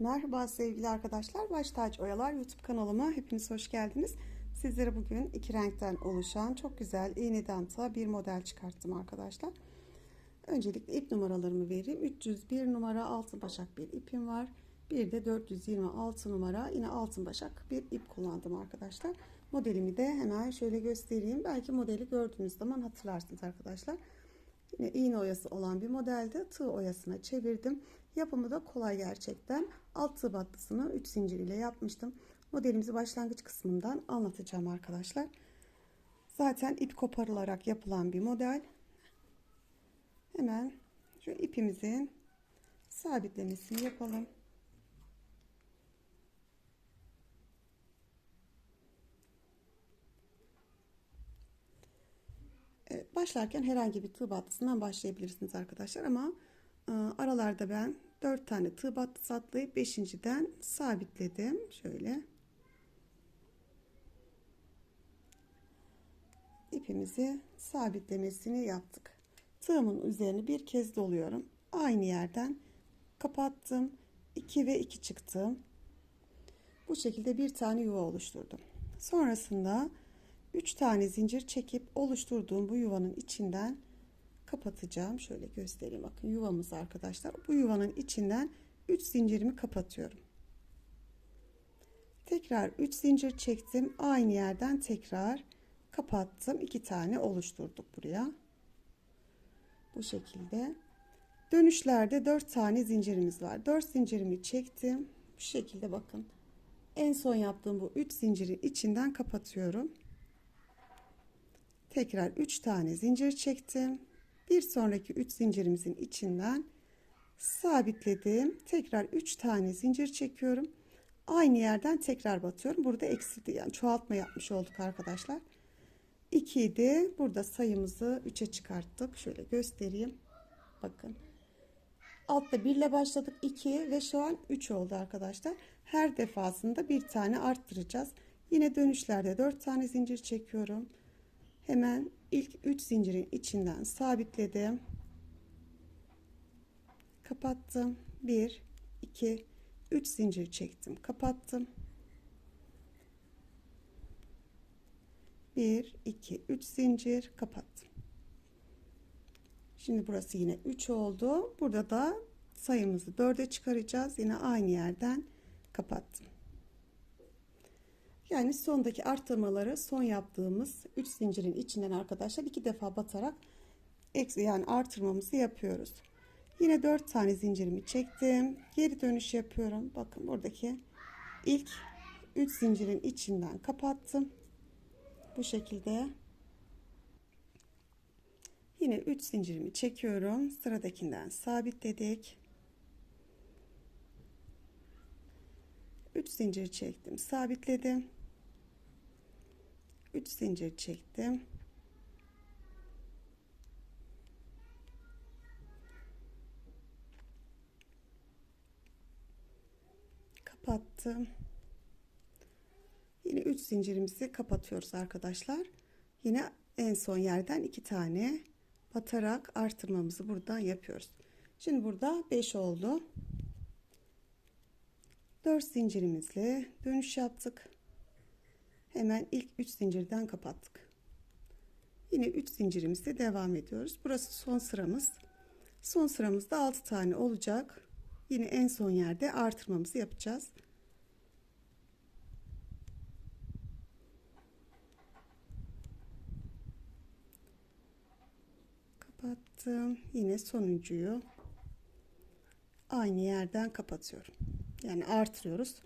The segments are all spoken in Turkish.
Merhaba sevgili arkadaşlar. Baş Taç Oyalar YouTube kanalıma hepiniz hoş geldiniz. Sizlere bugün iki renkten oluşan çok güzel iğneden ta bir model çıkarttım arkadaşlar. Öncelikle ip numaralarımı vereyim. 301 numara altın başak bir ipim var. Bir de 426 numara yine altın başak bir ip kullandım arkadaşlar. Modelimi de hemen şöyle göstereyim. Belki modeli gördüğünüz zaman hatırlarsınız arkadaşlar. Yine iğne oyası olan bir modelde tığ oyasına çevirdim. Yapımı da kolay gerçekten. Alt tığ battısını 3 zincir ile yapmıştım. Modelimizi başlangıç kısmından anlatacağım arkadaşlar. Zaten ip koparılarak yapılan bir model. Hemen şu ipimizin sabitlemesini yapalım. başlarken herhangi bir tığ battısından başlayabilirsiniz arkadaşlar ama aralarda ben 4 tane tığ battısı atlayıp 5.den sabitledim. Şöyle. İpimizi sabitlemesini yaptık. Tığımın üzerine bir kez doluyorum. Aynı yerden kapattım. 2 ve 2 çıktım. Bu şekilde bir tane yuva oluşturdum. Sonrasında 3 tane zincir çekip oluşturduğum bu yuvanın içinden kapatacağım. Şöyle göstereyim. Bakın yuvamız arkadaşlar. Bu yuvanın içinden 3 zincirimi kapatıyorum. Tekrar 3 zincir çektim. Aynı yerden tekrar kapattım. 2 tane oluşturduk buraya. Bu şekilde. Dönüşlerde 4 tane zincirimiz var. 4 zincirimi çektim. Bu şekilde bakın. En son yaptığım bu 3 zincirin içinden kapatıyorum. Tekrar 3 tane zincir çektim. Bir sonraki 3 zincirimizin içinden sabitledim. Tekrar 3 tane zincir çekiyorum. Aynı yerden tekrar batıyorum. Burada eksildi yani çoğaltma yapmış olduk arkadaşlar. 2 idi. Burada sayımızı 3'e çıkarttık. Şöyle göstereyim. Bakın. Altta 1 ile başladık 2 ve şu an 3 oldu arkadaşlar. Her defasında bir tane arttıracağız. Yine dönüşlerde 4 tane zincir çekiyorum. Hemen ilk 3 zincirin içinden sabitledim. Kapattım. 1 2 3 zincir çektim. Kapattım. 1 2 3 zincir kapattım. Şimdi burası yine 3 oldu. Burada da sayımızı 4'e çıkaracağız. Yine aynı yerden kapattım. Yani sondaki arttırmaları son yaptığımız 3 zincirin içinden arkadaşlar iki defa batarak yani artırmamızı yapıyoruz. Yine 4 tane zincirimi çektim. Geri dönüş yapıyorum. Bakın buradaki ilk 3 zincirin içinden kapattım. Bu şekilde. Yine 3 zincirimi çekiyorum. Sıradakinden sabitledik. 3 zincir çektim, sabitledim. 3 zincir çektim. Kapattım. Yine 3 zincirimizi kapatıyoruz arkadaşlar. Yine en son yerden 2 tane batarak artırmamızı buradan yapıyoruz. Şimdi burada 5 oldu. 4 zincirimizle dönüş yaptık. Hemen ilk 3 zincirden kapattık. Yine 3 zincirimizle devam ediyoruz. Burası son sıramız. Son sıramızda 6 tane olacak. Yine en son yerde artırmamızı yapacağız. Kapattım. Yine sonuncuyu aynı yerden kapatıyorum. Yani artırıyoruz.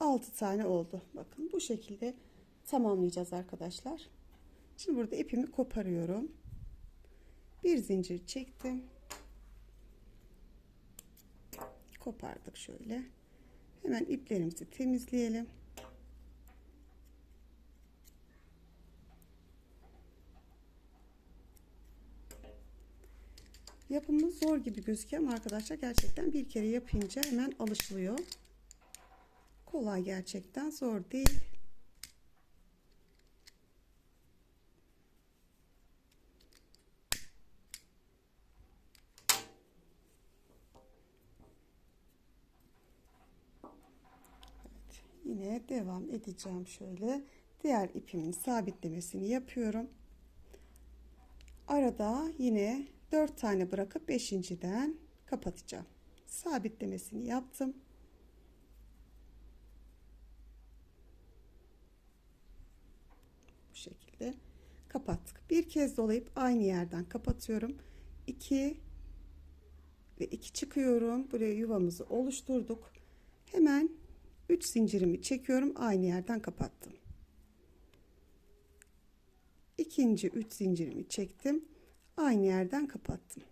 6 tane oldu. Bakın bu şekilde tamamlayacağız arkadaşlar. Şimdi burada ipimi koparıyorum. Bir zincir çektim. Kopardık şöyle. Hemen iplerimizi temizleyelim. Yapımı zor gibi gözüküyor ama arkadaşlar gerçekten bir kere yapınca hemen alışılıyor. Kolay gerçekten zor değil. yine devam edeceğim şöyle. Diğer ipimin sabitlemesini yapıyorum. Arada yine 4 tane bırakıp 5.den kapatacağım. Sabitlemesini yaptım. Bu şekilde kapattık. Bir kez dolayıp aynı yerden kapatıyorum. 2 ve 2 çıkıyorum. Buraya yuvamızı oluşturduk. Hemen 3 zincirimi çekiyorum. Aynı yerden kapattım. İkinci 3 zincirimi çektim. Aynı yerden kapattım.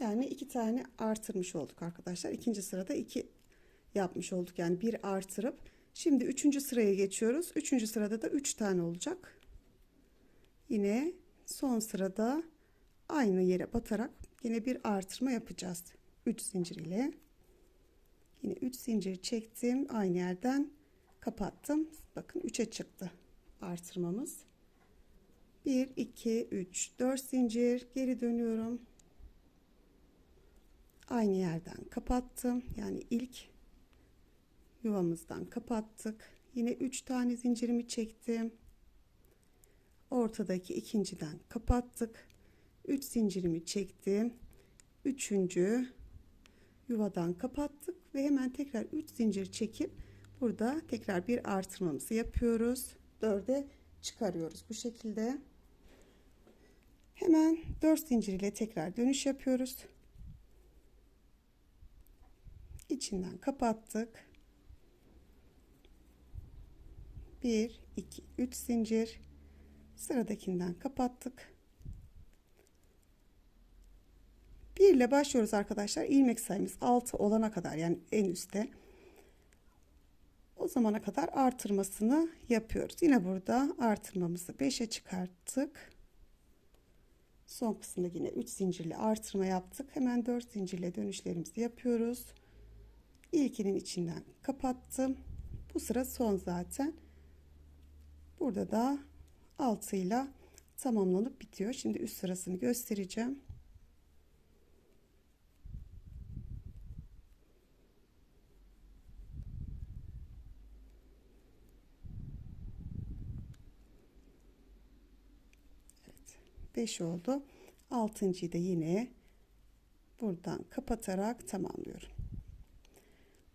Yani iki tane artırmış olduk arkadaşlar. İkinci sırada iki yapmış olduk. Yani bir artırıp şimdi üçüncü sıraya geçiyoruz. Üçüncü sırada da üç tane olacak. Yine son sırada aynı yere batarak yine bir artırma yapacağız. 3 zincir ile. Yine 3 zincir çektim. Aynı yerden kapattım. Bakın 3'e çıktı artırmamız. 1 2 3 4 zincir geri dönüyorum. Aynı yerden kapattım. Yani ilk yuvamızdan kapattık. Yine 3 tane zincirimi çektim. Ortadaki ikinciden kapattık. 3 zincirimi çektim. Üçüncü yuvadan kapattık ve hemen tekrar 3 zincir çekip burada tekrar bir artırmamızı yapıyoruz. 4'e çıkarıyoruz bu şekilde. Hemen 4 zincir ile tekrar dönüş yapıyoruz. İçinden kapattık. 1 2 3 zincir sıradakinden kapattık. 1 ile başlıyoruz arkadaşlar. ilmek sayımız 6 olana kadar yani en üstte. O zamana kadar artırmasını yapıyoruz. Yine burada artırmamızı 5'e çıkarttık. Son kısımda yine 3 zincirli artırma yaptık. Hemen 4 zincirle dönüşlerimizi yapıyoruz. İlkinin içinden kapattım. Bu sıra son zaten. Burada da 6 ile tamamlanıp bitiyor. Şimdi üst sırasını göstereceğim. Evet. 5 oldu. 6.yı da yine buradan kapatarak tamamlıyorum.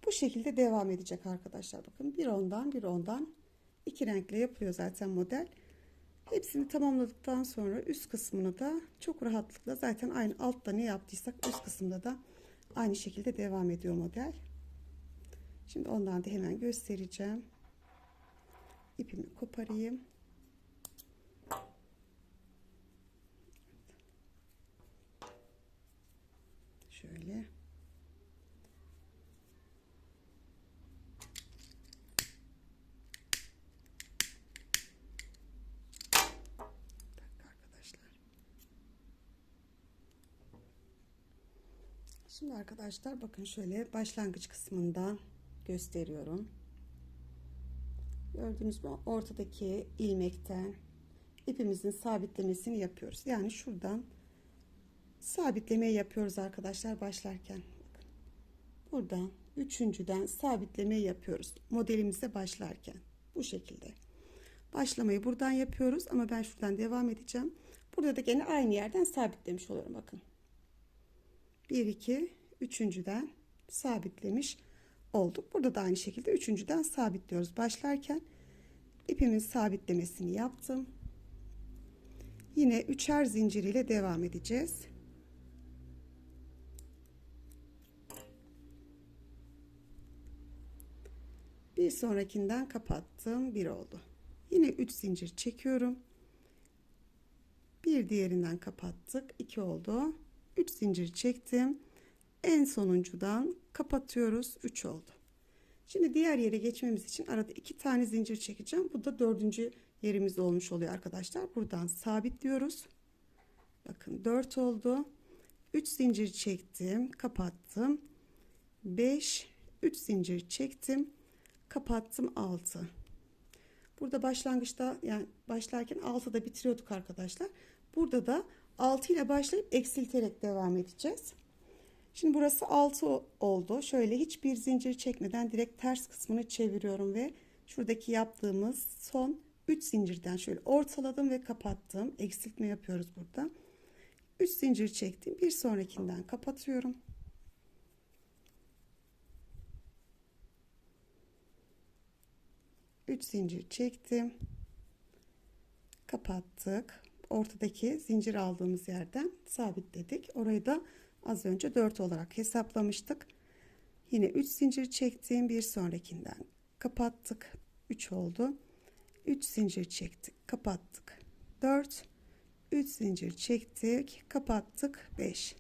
Bu şekilde devam edecek arkadaşlar. Bakın bir ondan bir ondan iki renkle yapılıyor zaten model. Hepsini tamamladıktan sonra üst kısmını da çok rahatlıkla zaten aynı altta ne yaptıysak üst kısımda da aynı şekilde devam ediyor model. Şimdi ondan da hemen göstereceğim. İpimi koparayım. Şöyle. arkadaşlar. Şimdi arkadaşlar bakın şöyle başlangıç kısmından gösteriyorum. Gördüğünüz mü ortadaki ilmekten ipimizin sabitlemesini yapıyoruz. Yani şuradan sabitlemeyi yapıyoruz arkadaşlar başlarken. Buradan üçüncüden sabitlemeyi yapıyoruz. Modelimize başlarken. Bu şekilde. Başlamayı buradan yapıyoruz ama ben şuradan devam edeceğim. Burada da gene aynı yerden sabitlemiş oluyorum bakın. 1 2 üçüncüden sabitlemiş olduk. Burada da aynı şekilde üçüncüden sabitliyoruz. Başlarken ipimin sabitlemesini yaptım. Yine üçer zincir ile devam edeceğiz. Bir sonrakinden kapattım. Bir oldu. Yine 3 zincir çekiyorum. Bir diğerinden kapattık. 2 oldu. 3 zincir çektim. En sonuncudan kapatıyoruz. 3 oldu. Şimdi diğer yere geçmemiz için arada 2 tane zincir çekeceğim. Bu da dördüncü yerimiz olmuş oluyor arkadaşlar. Buradan sabitliyoruz. Bakın 4 oldu. 3 zincir çektim. Kapattım. 5 3 zincir çektim. Kapattım 6. Burada başlangıçta yani başlarken 6'da bitiriyorduk arkadaşlar. Burada da 6 ile başlayıp eksilterek devam edeceğiz. Şimdi burası 6 oldu. Şöyle hiçbir zincir çekmeden direkt ters kısmını çeviriyorum ve şuradaki yaptığımız son 3 zincirden şöyle ortaladım ve kapattım. Eksiltme yapıyoruz burada. 3 zincir çektim. Bir sonrakinden kapatıyorum. Üç zincir çektim. Kapattık. Ortadaki zincir aldığımız yerden sabitledik. Orayı da az önce 4 olarak hesaplamıştık. Yine 3 zincir çektim. Bir sonrakinden kapattık. 3 oldu. 3 zincir çektik. Kapattık. 4 3 zincir çektik. Kapattık. 5.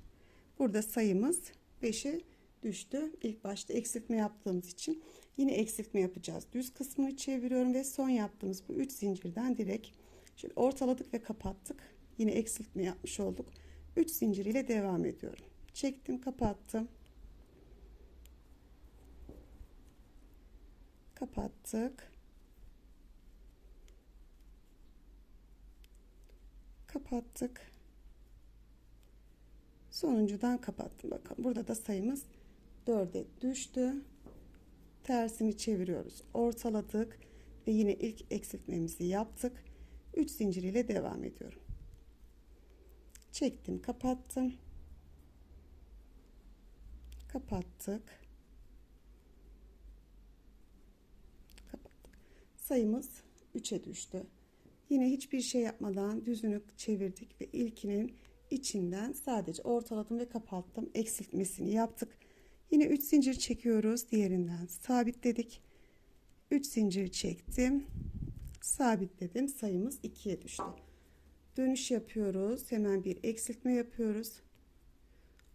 Burada sayımız 5'e düştü. İlk başta eksiltme yaptığımız için yine eksiltme yapacağız. Düz kısmını çeviriyorum ve son yaptığımız bu 3 zincirden direkt şöyle ortaladık ve kapattık. Yine eksiltme yapmış olduk. 3 zincir ile devam ediyorum. Çektim, kapattım. Kapattık. Kapattık. Sonuncudan kapattım. Bakın burada da sayımız 4'e düştü. Tersini çeviriyoruz. Ortaladık ve yine ilk eksiltmemizi yaptık. 3 zincir ile devam ediyorum. Çektim, kapattım. Kapattık. Kapattık. Sayımız 3'e düştü. Yine hiçbir şey yapmadan düzünü çevirdik ve ilkinin içinden sadece ortaladım ve kapattım. Eksiltmesini yaptık. Yine 3 zincir çekiyoruz. Diğerinden sabitledik. 3 zincir çektim. Sabitledim. Sayımız 2'ye düştü. Dönüş yapıyoruz. Hemen bir eksiltme yapıyoruz.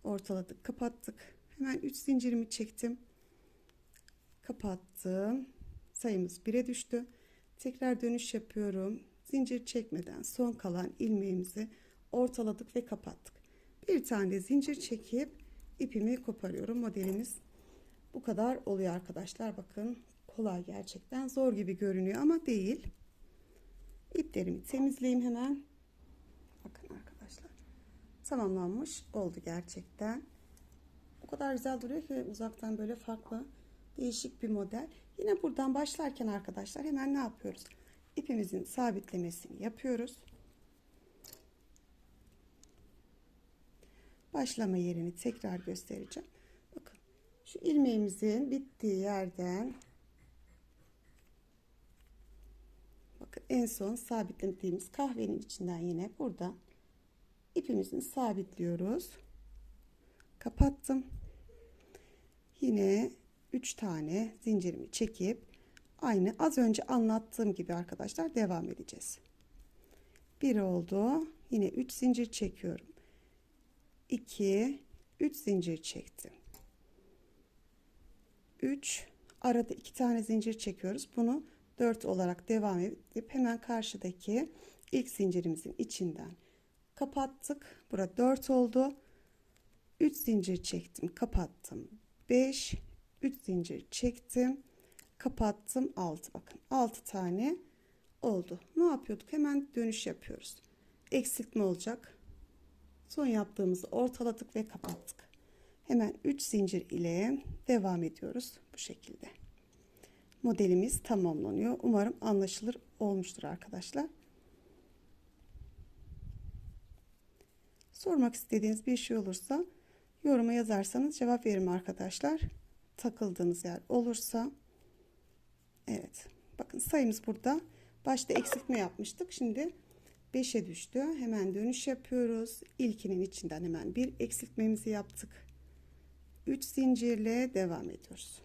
Ortaladık, kapattık. Hemen 3 zincirimi çektim. Kapattım. Sayımız 1'e düştü. Tekrar dönüş yapıyorum. Zincir çekmeden son kalan ilmeğimizi ortaladık ve kapattık. Bir tane zincir çekip ipimi koparıyorum. Modelimiz bu kadar oluyor arkadaşlar. Bakın kolay gerçekten zor gibi görünüyor ama değil. İplerimi temizleyeyim hemen. Bakın arkadaşlar. Tamamlanmış oldu gerçekten. O kadar güzel duruyor ki uzaktan böyle farklı değişik bir model. Yine buradan başlarken arkadaşlar hemen ne yapıyoruz? İpimizin sabitlemesini yapıyoruz. Başlama yerini tekrar göstereceğim. Bakın şu ilmeğimizin bittiği yerden bakın en son sabitlediğimiz kahvenin içinden yine burada ipimizin sabitliyoruz. Kapattım. Yine 3 tane zincirimi çekip aynı az önce anlattığım gibi arkadaşlar devam edeceğiz. Bir oldu. Yine 3 zincir çekiyorum. 2 3 zincir çektim. 3 arada 2 tane zincir çekiyoruz. Bunu 4 olarak devam edip hemen karşıdaki ilk zincirimizin içinden kapattık. Burada 4 oldu. 3 zincir çektim, kapattım. 5 3 zincir çektim, kapattım. 6 bakın. 6 tane oldu. Ne yapıyorduk? Hemen dönüş yapıyoruz. Eksiltme olacak. Son yaptığımızı ortaladık ve kapattık. Hemen 3 zincir ile devam ediyoruz bu şekilde. Modelimiz tamamlanıyor. Umarım anlaşılır olmuştur arkadaşlar. Sormak istediğiniz bir şey olursa yoruma yazarsanız cevap veririm arkadaşlar. Takıldığınız yer olursa evet bakın sayımız burada başta eksiltme yapmıştık. Şimdi 5'e düştü. Hemen dönüş yapıyoruz. İlkinin içinden hemen bir eksiltmemizi yaptık. 3 zincirle devam ediyoruz.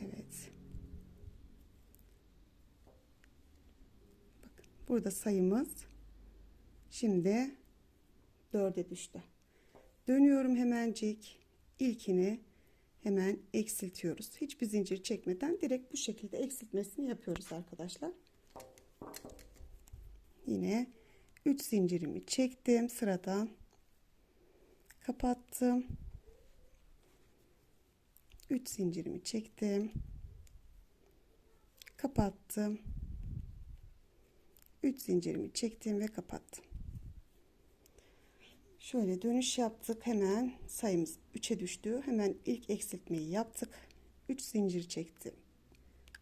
Evet. Bakın burada sayımız şimdi 4'e düştü. Dönüyorum hemencik. İlkini hemen eksiltiyoruz. Hiçbir zincir çekmeden direkt bu şekilde eksiltmesini yapıyoruz arkadaşlar. Yine 3 zincirimi çektim sıradan kapattım 3 zincirimi çektim kapattım 3 zincirimi çektim ve kapattım. Şöyle dönüş yaptık. Hemen sayımız 3'e düştü. Hemen ilk eksiltmeyi yaptık. 3 zincir çektim.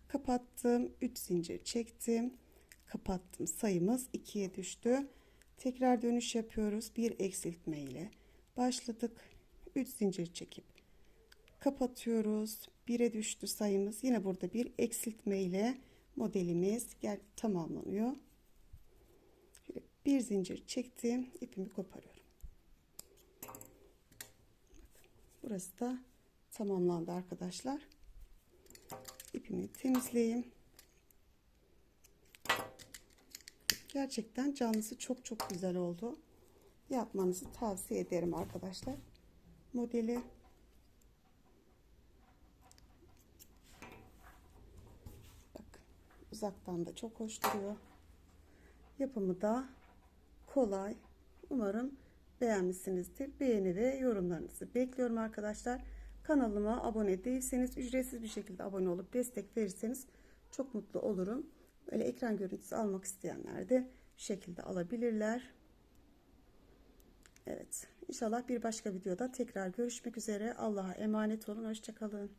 Kapattım. 3 zincir çektim. Kapattım. Sayımız 2'ye düştü. Tekrar dönüş yapıyoruz. Bir eksiltme ile başladık. 3 zincir çekip kapatıyoruz. 1'e düştü sayımız. Yine burada bir eksiltme ile modelimiz gel tamamlanıyor. Bir zincir çektim. ipimi koparıyorum. Burası da tamamlandı arkadaşlar. İpimi temizleyeyim. Gerçekten canlısı çok çok güzel oldu. Yapmanızı tavsiye ederim arkadaşlar. Modeli bak uzaktan da çok hoş duruyor. Yapımı da kolay. Umarım beğenmişsinizdir. Beğeni ve yorumlarınızı bekliyorum arkadaşlar. Kanalıma abone değilseniz ücretsiz bir şekilde abone olup destek verirseniz çok mutlu olurum. Böyle ekran görüntüsü almak isteyenler de bu şekilde alabilirler. Evet. İnşallah bir başka videoda tekrar görüşmek üzere. Allah'a emanet olun. Hoşçakalın.